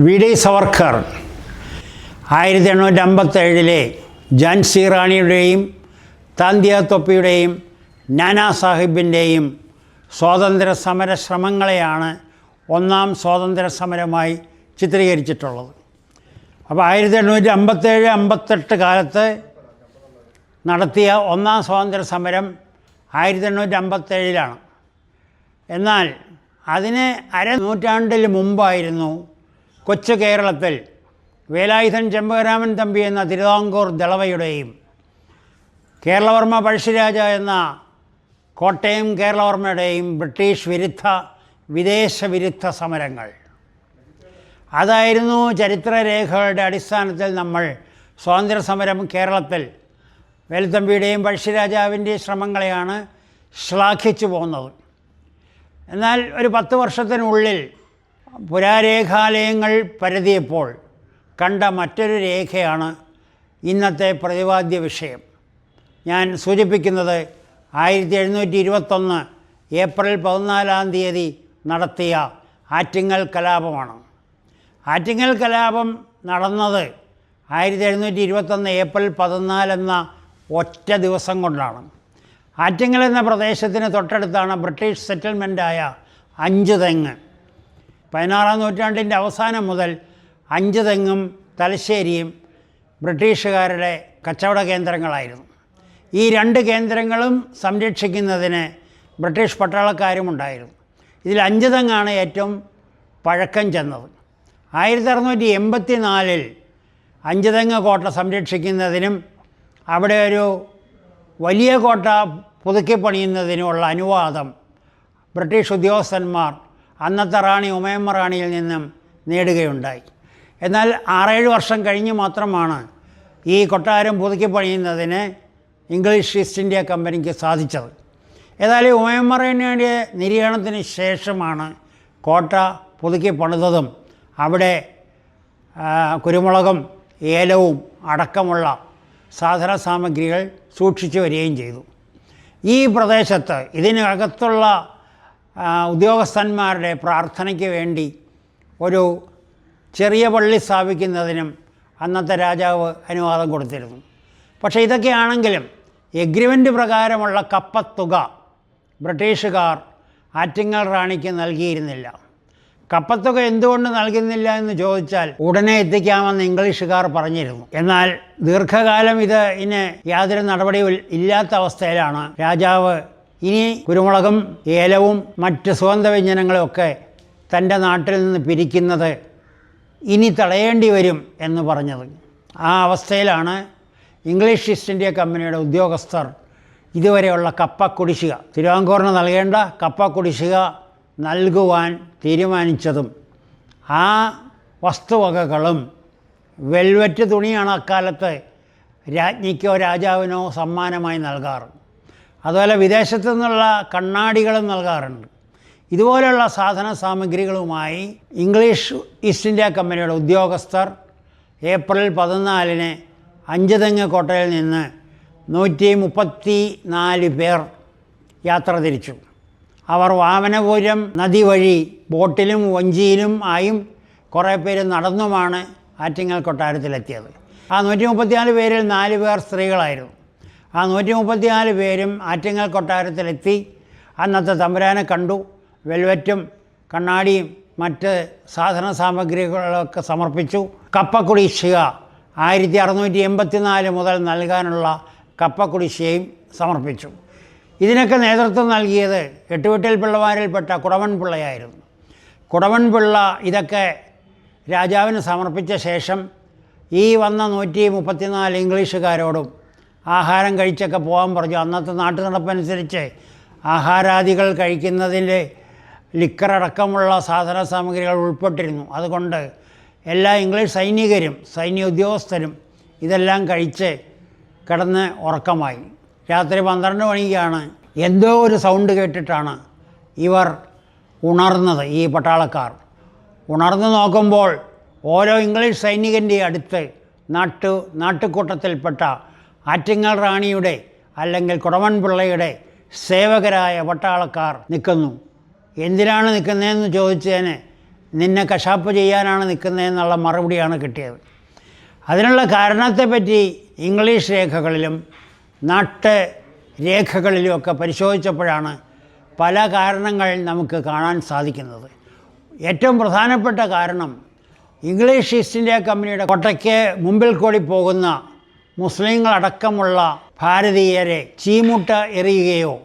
V D Savarkar. ആയിരത്തി എണ്ണൂറ്റി അമ്പത്തേഴിലെ ജാൻസി റാണിയുടെയും താന്തിയ തൊപ്പിയുടെയും നാനാ സാഹിബിന്റെയും സ്വാതന്ത്ര്യ സമര ശ്രമങ്ങളെയാണ് ഒന്നാം സ്വാതന്ത്ര്യ സമരമായി ചിത്രീകരിച്ചിട്ടുള്ളത്. അപ്പോൾ ആയിരത്തി എണ്ണൂറ്റി അമ്പത്തേഴ് അമ്പത്തെട്ട് കാലത്ത് നടത്തിയ ഒന്നാം സ്വാതന്ത്ര്യ സമരം ആയിരത്തി എണ്ണൂറ്റി അമ്പത്തേഴിലാണ് എന്നാൽ അതിന് അര നൂറ്റാണ്ടിൽ മുമ്പായിരുന്നു കൊച്ചു കേരളത്തിൽ വേലായുധൻ ചെമ്പകരാമൻ തമ്പി എന്ന തിരുവിതാംകൂർ ദളവയുടെയും കേരളവർമ്മ പഴശ്ശിരാജ എന്ന കോട്ടയം കേരളവർമ്മയുടെയും ബ്രിട്ടീഷ് വിരുദ്ധ വിദേശ വിരുദ്ധ സമരങ്ങൾ. അതായിരുന്നു ചരിത്രരേഖകളുടെ അടിസ്ഥാനത്തിൽ നമ്മൾ സ്വാതന്ത്ര്യ സമരം കേരളത്തിൽ വേലുത്തമ്പിയുടെയും പഴശ്ശിരാജാവിന്റെയും ശ്രമങ്ങളെയാണ് ശ്ലാഘിച്ചു പോകുന്നത്. എന്നാൽ ഒരു പത്ത് വർഷത്തിനുള്ളിൽ പുരാരേഖാലയങ്ങൾ പരതിയപ്പോൾ കണ്ട മറ്റൊരു രേഖയാണ് ഇന്നത്തെ പ്രതിപാദ്യ വിഷയം. ഞാൻ സൂചിപ്പിക്കുന്നത് ആയിരത്തി എഴുന്നൂറ്റി ഇരുപത്തൊന്ന് ഏപ്രിൽ പതിനാലാം തീയതി നടത്തിയ ആറ്റിങ്ങൽ കലാപമാണ്. ആറ്റിങ്ങൽ കലാപം നടന്നത് ആയിരത്തി എഴുന്നൂറ്റി ഇരുപത്തൊന്ന് ഏപ്രിൽ പതിനാലെന്ന ഒറ്റ ദിവസം കൊണ്ടാണ്. ആറ്റിങ്ങൽ എന്ന പ്രദേശത്തിന് തൊട്ടടുത്താണ് ബ്രിട്ടീഷ് സെറ്റിൽമെന്റായ അഞ്ച് തെങ്ങ് പതിനാറാം നൂറ്റാണ്ടിന്റെ അവസാനം മുതൽ അഞ്ച് തെങ്ങും തലശ്ശേരിയും ബ്രിട്ടീഷുകാരുടെ കച്ചവട കേന്ദ്രങ്ങളായിരുന്നു. ഈ രണ്ട് കേന്ദ്രങ്ങളും സംരക്ഷിക്കുന്നതിന് ബ്രിട്ടീഷ് പട്ടാളക്കാരും ഉണ്ടായിരുന്നു. ഇതിൽ അഞ്ച് തെങ്ങാണ് ഏറ്റവും പഴക്കം ചെന്നത്. ആയിരത്തി അറുന്നൂറ്റി എൺപത്തി നാലിൽ അഞ്ച് തെങ്ങ് കോട്ട സംരക്ഷിക്കുന്നതിനും അവിടെ ഒരു വലിയ കോട്ട പുതുക്കി പണിയുന്നതിനുമുള്ള അനുവാദം ബ്രിട്ടീഷ് ഉദ്യോഗസ്ഥന്മാർ അന്നത്തെ റാണി ഉമയമ്മ റാണിയിൽ നിന്നും നേടുകയുണ്ടായി. എന്നാൽ ആറേഴ് വർഷം കഴിഞ്ഞ് മാത്രമാണ് ഈ കൊട്ടാരം പുതുക്കി പണിയുന്നതിന് ഇംഗ്ലീഷ് ഈസ്റ്റ് ഇന്ത്യ കമ്പനിക്ക് സാധിച്ചത്. ഏതായാലും ഉമയമ്മ റാണിയുടെ നിര്യാണത്തിന് ശേഷമാണ് കോട്ട പുതുക്കി പണിതതും അവിടെ കുരുമുളകും ഏലവും അടക്കമുള്ള സാധന സാമഗ്രികൾ സൂക്ഷിച്ചു വരികയും ചെയ്തു. ഈ പ്രദേശത്ത് ഇതിനകത്തുള്ള ഉദ്യോഗസ്ഥന്മാരുടെ പ്രാർത്ഥനയ്ക്ക് വേണ്ടി ഒരു ചെറിയ പള്ളി സ്ഥാപിക്കുന്നതിനും അന്നത്തെ രാജാവ് അനുവാദം കൊടുത്തിരുന്നു. പക്ഷേ ഇതൊക്കെയാണെങ്കിലും എഗ്രിമെന്റ് പ്രകാരമുള്ള കപ്പത്തുക ബ്രിട്ടീഷുകാർ ആറ്റിങ്ങൽ റാണിക്ക് നൽകിയിരുന്നില്ല. കപ്പത്തുക എന്തുകൊണ്ട് നൽകുന്നില്ല എന്ന് ചോദിച്ചാൽ ഉടനെ എത്തിക്കാമെന്ന് ഇംഗ്ലീഷുകാർ പറഞ്ഞിരുന്നു. എന്നാൽ ദീർഘകാലം ഇത് ഇനി യാതൊരു നടപടിയും ഇല്ലാത്ത അവസ്ഥയിലാണ് രാജാവ് ഇനി കുരുമുളകും ഏലവും മറ്റ് സുഗന്ധ ഒക്കെ തന്റെ നാട്ടിൽ നിന്ന് പിരിക്കുന്നത് ഇനി തടയേണ്ടി വരും എന്ന് പറഞ്ഞത്. ആ അവസ്ഥയിലാണ് ഇംഗ്ലീഷ് ഈസ്റ്റ് ഇന്ത്യ കമ്പനിയുടെ ഉദ്യോഗസ്ഥർ ഇതുവരെയുള്ള കപ്പ കുടിശ്ശിക തിരുവാങ്കൂറിന് നൽകേണ്ട കപ്പ കുടിശ്ശിക നൽകുവാൻ തീരുമാനിച്ചതും ആ വസ്തുവകകളും വെൽവെറ്റ് തുണിയാണ് അക്കാലത്ത് രാജ്ഞിക്കോ രാജാവിനോ സമ്മാനമായി നൽകാറ്. അതുപോലെ വിദേശത്തു നിന്നുള്ള കണ്ണാടികളും നൽകാറുണ്ട്. ഇതുപോലെയുള്ള സാധന സാമഗ്രികളുമായി ഇംഗ്ലീഷ് ഈസ്റ്റ് ഇന്ത്യ കമ്പനിയുടെ ഉദ്യോഗസ്ഥർ ഏപ്രിൽ പതിനാലിന് അഞ്ചുതെങ്ങ് കോട്ടയിൽ നിന്ന് നൂറ്റി മുപ്പത്തി നാല് പേർ യാത്ര തിരിച്ചു. അവർ വാമനപുരം നദി വഴി ബോട്ടിലും വഞ്ചിയിലും ആയും കുറേ പേര് നടന്നുമാണ് ആറ്റിങ്ങൽ കൊട്ടാരത്തിലെത്തിയത്. ആ നൂറ്റി മുപ്പത്തിനാല് പേരിൽ നാല് പേർ സ്ത്രീകളായിരുന്നു. ആ നൂറ്റി മുപ്പത്തിനാല് പേരും ആറ്റിങ്ങൽ കൊട്ടാരത്തിലെത്തി. അന്നത്തെ തമ്പുരാനെ കണ്ടു. വെൽവെറ്റും കണ്ണാടിയും മറ്റ് സാധന സാമഗ്രികളൊക്കെ സമർപ്പിച്ചു. കപ്പക്കുടിശ്ശിക ആയിരത്തി അറുന്നൂറ്റി എൺപത്തി നാല് മുതൽ നൽകാനുള്ള കപ്പക്കുടിശ്ശികയും സമർപ്പിച്ചു. ഇതിനൊക്കെ നേതൃത്വം നൽകിയത് എട്ടുവെട്ടിൽ പിള്ളമാരിൽപ്പെട്ട കുടവൻ പിള്ളയായിരുന്നു. കുടവൻ ഇതൊക്കെ രാജാവിന് സമർപ്പിച്ച ശേഷം ഈ വന്ന നൂറ്റി മുപ്പത്തിനാല് ഇംഗ്ലീഷുകാരോടും ആഹാരം കഴിച്ചൊക്കെ പോകാൻ പറഞ്ഞു. അന്നത്തെ നാട്ടു നടപ്പനുസരിച്ച് ആഹാരാദികൾ കഴിക്കുന്നതിന്റെ ലിക്കറടക്കമുള്ള സാധന സാമഗ്രികൾ ഉൾപ്പെട്ടിരുന്നു. അതുകൊണ്ട് എല്ലാ ഇംഗ്ലീഷ് സൈനികരും സൈന്യ ഉദ്യോഗസ്ഥരും ഇതെല്ലാം കഴിച്ച് കിടന്ന് ഉറക്കമായി. രാത്രി പന്ത്രണ്ട് മണിക്കാണ് എന്തോ ഒരു സൗണ്ട് കേട്ടിട്ടാണ് ഇവർ ഉണർന്നത് ഈ പട്ടാളക്കാർ. ഉണർന്നു നോക്കുമ്പോൾ ഓരോ ഇംഗ്ലീഷ് സൈനികന്റെ അടുത്ത് നാട്ടു നാട്ടുകൂട്ടത്തിൽപ്പെട്ട ആറ്റിങ്ങൽ റാണിയുടെ അല്ലെങ്കിൽ കുടവൻ പിള്ളയുടെ സേവകരായ പട്ടാളക്കാർ നിൽക്കുന്നു. എന്തിനാണ് നിൽക്കുന്നതെന്ന് ചോദിച്ചതിന് നിന്നെ കശാപ്പ് ചെയ്യാനാണ് നിൽക്കുന്നതെന്നുള്ള മറുപടിയാണ് കിട്ടിയത്. അതിനുള്ള കാരണത്തെപ്പറ്റി ഇംഗ്ലീഷ് രേഖകളിലും നാട്ട് രേഖകളിലുമൊക്കെ പരിശോധിച്ചപ്പോഴാണ് പല കാരണങ്ങൾ നമുക്ക് കാണാൻ സാധിക്കുന്നത്. ഏറ്റവും പ്രധാനപ്പെട്ട കാരണം ഇംഗ്ലീഷ് ഈസ്റ്റ് ഇന്ത്യ കമ്പനിയുടെ കൊട്ടയ്ക്ക് മുമ്പിൽ കൂടി പോകുന്ന മുസ്ലിങ്ങളടക്കമുള്ള ഭാരതീയരെ ചീമുട്ട എറിയുകയോ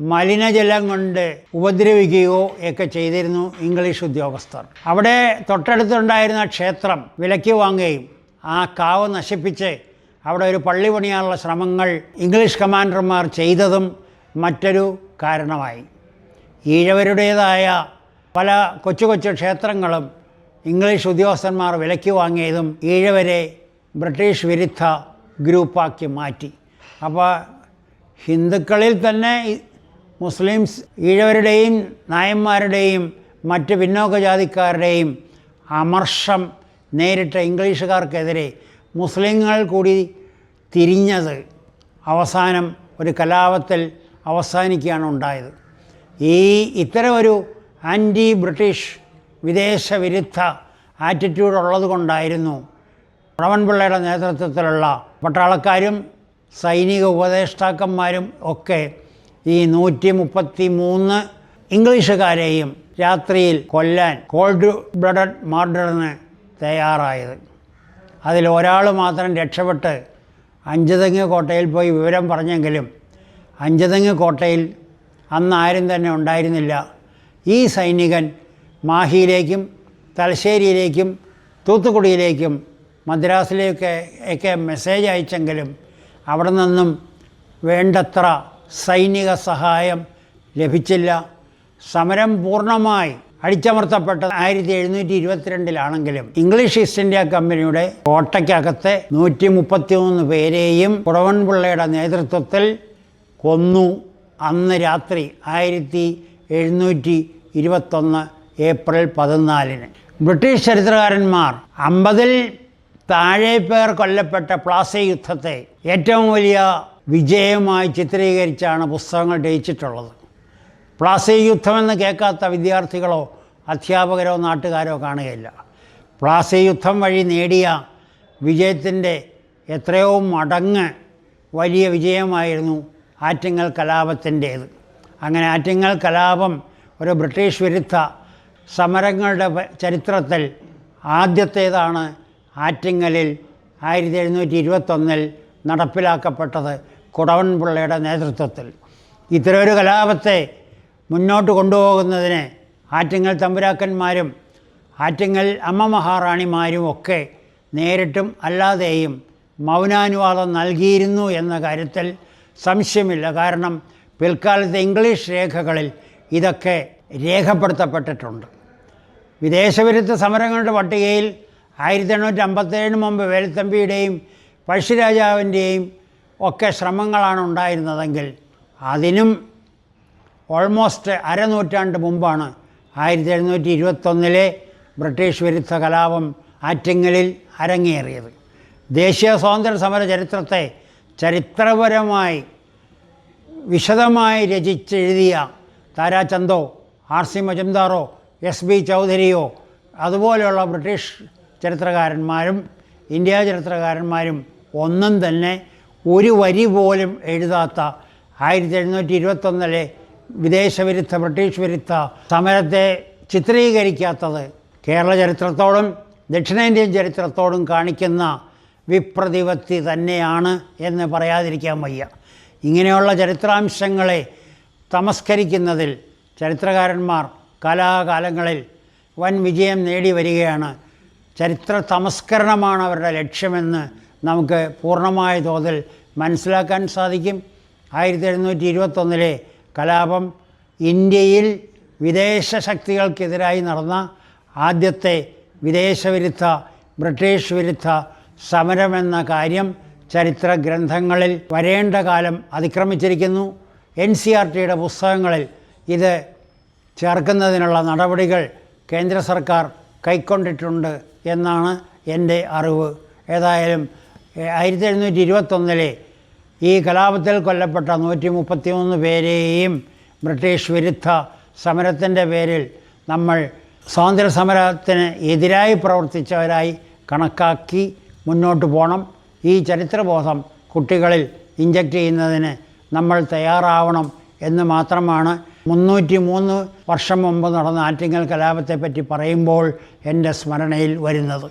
മലിനജലം കൊണ്ട് ഉപദ്രവിക്കുകയോ ഒക്കെ ചെയ്തിരുന്നു ഇംഗ്ലീഷ് ഉദ്യോഗസ്ഥർ. അവിടെ തൊട്ടടുത്തുണ്ടായിരുന്ന ക്ഷേത്രം വിലയ്ക്ക് വാങ്ങുകയും ആ കാവ് നശിപ്പിച്ച് അവിടെ ഒരു പള്ളി പണിയാനുള്ള ശ്രമങ്ങൾ ഇംഗ്ലീഷ് കമാൻഡർമാർ ചെയ്തതും മറ്റൊരു കാരണമായി. ഈഴവരുടേതായ പല കൊച്ചു കൊച്ചു ക്ഷേത്രങ്ങളും ഇംഗ്ലീഷ് ഉദ്യോഗസ്ഥന്മാർ വിലയ്ക്ക് വാങ്ങിയതും ഈഴവരെ ബ്രിട്ടീഷ് വിരുദ്ധ ഗ്രൂപ്പാക്കി മാറ്റി. അപ്പോൾ ഹിന്ദുക്കളിൽ തന്നെ മുസ്ലിംസ് ഈഴവരുടെയും നായന്മാരുടെയും മറ്റ് പിന്നോക്ക ജാതിക്കാരുടെയും അമർഷം നേരിട്ട ഇംഗ്ലീഷുകാർക്കെതിരെ മുസ്ലിങ്ങൾ കൂടി തിരിഞ്ഞത് അവസാനം ഒരു കലാപത്തിൽ അവസാനിക്കുകയാണ് ഉണ്ടായത്. ഈ ഇത്തരമൊരു ആന്റി ബ്രിട്ടീഷ് വിദേശ വിരുദ്ധ ആറ്റിറ്റ്യൂഡ് ഉള്ളത് കൊണ്ടായിരുന്നു പ്രവൺപിള്ളയുടെ നേതൃത്വത്തിലുള്ള പട്ടാളക്കാരും സൈനിക ഉപദേഷ്ടാക്കന്മാരും ഒക്കെ ഈ നൂറ്റി മുപ്പത്തി മൂന്ന് ഇംഗ്ലീഷുകാരെയും രാത്രിയിൽ കൊല്ലാൻ കോൾഡ് ബ്ലഡഡ് മർഡറിന് തയ്യാറായത്. അതിൽ ഒരാൾ മാത്രം രക്ഷപ്പെട്ട് അഞ്ചുതെങ്ങ് കോട്ടയിൽ പോയി വിവരം പറഞ്ഞെങ്കിലും അഞ്ചുതെങ്ങ് കോട്ടയിൽ അന്ന് ആരും തന്നെ ഉണ്ടായിരുന്നില്ല. ഈ സൈനികൻ മാഹിയിലേക്കും തലശ്ശേരിയിലേക്കും തൂത്തുക്കുടിയിലേക്കും മദ്രാസിലേക്ക് ഒക്കെ മെസ്സേജ് അയച്ചെങ്കിലും അവിടെ നിന്നും വേണ്ടത്ര സൈനിക സഹായം ലഭിച്ചില്ല. സമരം പൂർണമായി അടിച്ചമർത്തപ്പെട്ടത് ആയിരത്തി എഴുന്നൂറ്റി ഇരുപത്തിരണ്ടിലാണെങ്കിലും ഇംഗ്ലീഷ് ഈസ്റ്റ് ഇന്ത്യ കമ്പനിയുടെ കോട്ടയ്ക്കകത്തെ നൂറ്റി മുപ്പത്തിമൂന്ന് പേരെയും കുടവൻപിള്ളയുടെ നേതൃത്വത്തിൽ കൊന്നു. അന്ന് രാത്രി ആയിരത്തി എഴുന്നൂറ്റി ഇരുപത്തൊന്ന് ഏപ്രിൽ പതിനാലിന്. ബ്രിട്ടീഷ് ചരിത്രകാരന്മാർ അമ്പതിൽ താഴെ പേർ കൊല്ലപ്പെട്ട പ്ലാസ യുദ്ധത്തെ ഏറ്റവും വലിയ വിജയമായി ചിത്രീകരിച്ചാണ് പുസ്തകങ്ങൾ രചിച്ചിട്ടുള്ളത്. പ്ലാസി യുദ്ധമെന്ന് കേൾക്കാത്ത വിദ്യാർത്ഥികളോ അധ്യാപകരോ നാട്ടുകാരോ കാണുകയില്ല. പ്ലാസി യുദ്ധം വഴി നേടിയ വിജയത്തിന്റെ എത്രയോ മടങ്ങ് വലിയ വിജയമായിരുന്നു ആറ്റിങ്ങൽ കലാപത്തിന്റേത്. അങ്ങനെ ആറ്റിങ്ങൽ കലാപം ഒരു ബ്രിട്ടീഷ് വിരുദ്ധ സമരങ്ങളുടെ ചരിത്രത്തിൽ ആദ്യത്തേതാണ് ആറ്റിങ്ങലിൽ ആയിരത്തി എഴുന്നൂറ്റി ഇരുപത്തൊന്നിൽ നടപ്പിലാക്കപ്പെട്ടത് കുടവൻപിള്ളയുടെ നേതൃത്വത്തിൽ. ഇത്തരമൊരു കലാപത്തെ മുന്നോട്ട് കൊണ്ടുപോകുന്നതിന് ആറ്റിങ്ങൽ തമ്പുരാക്കന്മാരും ആറ്റിങ്ങൽ അമ്മ മഹാറാണിമാരും ഒക്കെ നേരിട്ടും അല്ലാതെയും മൗനാനുവാദം നൽകിയിരുന്നു എന്ന കാര്യത്തിൽ സംശയമില്ല. കാരണം പിൽക്കാലത്തെ ഇംഗ്ലീഷ് രേഖകളിൽ ഇതൊക്കെ രേഖപ്പെടുത്തപ്പെട്ടിട്ടുണ്ട്. വിദേശവിരുദ്ധ സമരങ്ങളുടെ പട്ടികയിൽ ആയിരത്തി എണ്ണൂറ്റി അമ്പത്തേഴിന് മുമ്പ് വേലുത്തമ്പിയുടെയും പഴശ്ശിരാജാവിന്റെയും ഒക്കെ ശ്രമങ്ങളാണ് ഉണ്ടായിരുന്നതെങ്കിൽ അതിനും ഓൾമോസ്റ്റ് അരനൂറ്റാണ്ട് മുമ്പാണ് ആയിരത്തി എഴുന്നൂറ്റി ഇരുപത്തൊന്നിലെ ബ്രിട്ടീഷ് വിരുദ്ധ കലാപം ആറ്റിങ്ങലിൽ അരങ്ങേറിയത്. ദേശീയ സ്വാതന്ത്ര്യ സമര ചരിത്രത്തെ ചരിത്രപരമായി വിശദമായി രചിച്ചെഴുതിയ താരാചന്ദോ ആർ സി മജുംദാറോ എസ് ബി ചൗധരിയോ അതുപോലെയുള്ള ബ്രിട്ടീഷ് ചരിത്രകാരന്മാരും ഇന്ത്യ ചരിത്രകാരന്മാരും ഒന്നും തന്നെ ഒരു വരി പോലും എഴുതാത്ത ആയിരത്തി എഴുന്നൂറ്റി ഇരുപത്തൊന്നിലെ വിദേശവിരുദ്ധ ബ്രിട്ടീഷ് വിരുദ്ധ സമരത്തെ ചിത്രീകരിക്കാത്തത് കേരള ചരിത്രത്തോടും ദക്ഷിണേന്ത്യൻ ചരിത്രത്തോടും കാണിക്കുന്ന വിപ്രതിപത്തി തന്നെയാണ് എന്ന് പറയാതിരിക്കാൻ വയ്യ. ഇങ്ങനെയുള്ള ചരിത്രാംശങ്ങളെ തമസ്കരിക്കുന്നതിൽ ചരിത്രകാരന്മാർ കാലാകാലങ്ങളിൽ വൻ വിജയം നേടി വരികയാണ് ചരിത്ര തമസ്കരണമാണ് അവരുടെ ലക്ഷ്യമെന്ന് നമുക്ക് പൂർണമായ തോതിൽ മനസ്സിലാക്കാൻ സാധിക്കും. ആയിരത്തി എഴുന്നൂറ്റി ഇരുപത്തൊന്നിലെ കലാപം ഇന്ത്യയിൽ വിദേശ ശക്തികൾക്കെതിരായി നടന്ന ആദ്യത്തെ വിദേശവിരുദ്ധ ബ്രിട്ടീഷ് വിരുദ്ധ സമരമെന്ന കാര്യം ചരിത്ര ഗ്രന്ഥങ്ങളിൽ വരേണ്ട കാലം അതിക്രമിച്ചിരിക്കുന്നു. എൻ സി ആർ ടിയുടെ പുസ്തകങ്ങളിൽ ഇത് ചേർക്കുന്നതിനുള്ള നടപടികൾ കേന്ദ്ര സർക്കാർ കൈക്കൊണ്ടിട്ടുണ്ട്. എന്നാണ് എന്റെ അറിവ്. ഏതായാലും ആയിരത്തി എഴുന്നൂറ്റി ഇരുപത്തൊന്നിലെ ഈ കലാപത്തിൽ കൊല്ലപ്പെട്ട നൂറ്റി മുപ്പത്തിമൂന്ന് പേരെയും ബ്രിട്ടീഷ് വിരുദ്ധ സമരത്തിന്റെ പേരിൽ നമ്മൾ സ്വാതന്ത്ര്യ സമരത്തിന് എതിരായി പ്രവർത്തിച്ചവരായി കണക്കാക്കി മുന്നോട്ട് പോകണം ഈ ചരിത്രബോധം കുട്ടികളിൽ ഇഞ്ചക്റ്റ് ചെയ്യുന്നതിന് നമ്മൾ തയ്യാറാവണം എന്ന് മാത്രമാണ് മുന്നൂറ്റി മൂന്ന് വർഷം മുമ്പ് നടന്ന ആറ്റിങ്ങൽ കലാപത്തെപ്പറ്റി പറയുമ്പോൾ എന്റെ സ്മരണയിൽ വരുന്നത്.